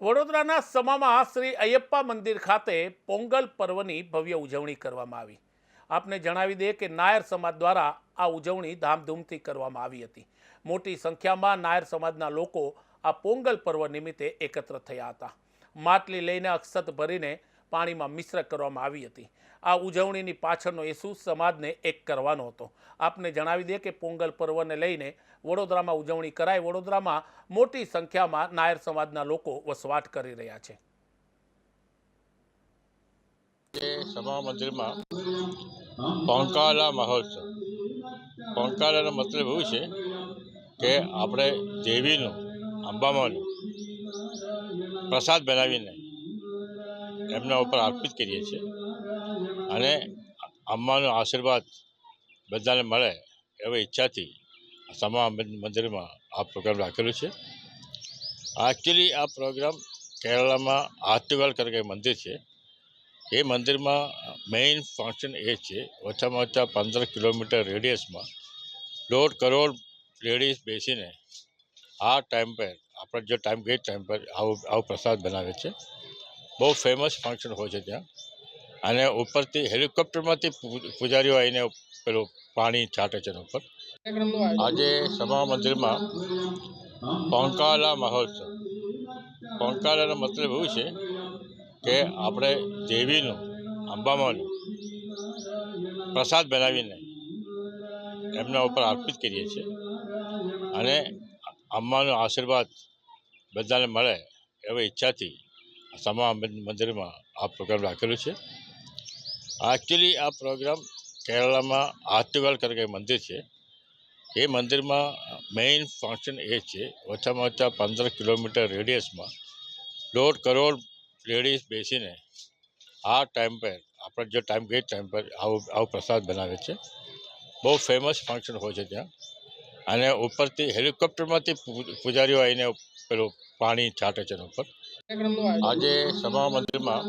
વડોદરાના સમામાં શ્રી અયપ્પા મંદિર ખાતે પોંગલ પર્વની ભવ્ય ઉજવણી કરવામાં આવી. આપને જણાવી દઈએ કે નાયર સમાજ દ્વારા આ ઉજવણી ધામધૂમથી કરવામાં આવી હતી. મોટી સંખ્યામાં નાયર સમાજના લોકો આ પોંગલ પર્વ નિમિત્તે એકત્ર થયા હતા. માટલી લઈને અક્ષત ભરીને પાણીમાં મિશ્ર કરવામાં આવી હતી. આ ઉજવણીની પાછળનો હેતુ સમાજને એક કરવાનો હતો. આપને જણાવી દઈએ કે પોંગલ પર્વને લઈને વડોદરામાં ઉજવણી કરાઈ. વડોદરામાં મોટી સંખ્યામાં નાયર સમાજના લોકો વસવાટ કરી રહ્યા છે. સભા મંદિરમાં પંકાલા મહોત્સવ. પંકાલાનો મતલબ એવું છે કે આપણે દેવીનું, અંબામાનું પ્રસાદ બનાવીને એમના ઉપર અર્પિત કરીએ છીએ. અને અંબાનો આશીર્વાદ બધાને મળે એવી ઈચ્છાથી સમા મંદિરમાં આ પ્રોગ્રામ રાખેલો છે. એકચ્યુઅલી આ પ્રોગ્રામ કેરળમાં આતુવાલ કરીને મંદિર છે. એ મંદિરમાં મેઇન ફંક્શન એ છે ઓછામાં ઓછા પંદર કિલોમીટર રેડિયસમાં દોઢ કરોડ લેડીઝ બેસીને આ ટાઈમ પર, આપણે જો ટાઈમ ગઈ ટાઈમ પર આવું, આવો પ્રસાદ બનાવે છે. બહુ ફેમસ ફંક્શન હોય છે ત્યાં. અને ઉપરથી હેલિકોપ્ટરમાંથી પૂજારીઓ આવીને પેલું પાણી છાંટે છે ઉપર. આજે સમા મંદિરમાં પંકાલા મહોત્સવ. પંકાલાનો મતલબ એવું છે કે આપણે દેવીનું, અંબામાનું પ્રસાદ બનાવીને એમના ઉપર અર્પિત કરીએ છીએ. અને અંબાનો આશીર્વાદ બધાને મળે એવી ઈચ્છાથી સમા મંદિરમાં આ પ્રોગ્રામ રાખેલો છે. એકચ્યુઅલી આ પ્રોગ્રામ કેરળમાં આતુવાલ કરીને મંદિર છે. એ મંદિરમાં મેઇન ફંક્શન એ છે, ઓછામાં ઓછા પંદર કિલોમીટર રેડિયસમાં દોઢ કરોડ લેડીઝ બેસીને આ ટાઈમ પર, આપણે જો ટાઈમ ગઈ ટાઈમ પર આવું, આવો પ્રસાદ બનાવે છે. બહુ ફેમસ ફંક્શન હોય છે ત્યાં. અને ઉપરથી હેલિકોપ્ટરમાંથી પૂજારીઓ આવીને પેલું પાણી છાંટે છે એના ઉપર. આજે સમા મંદિરમાં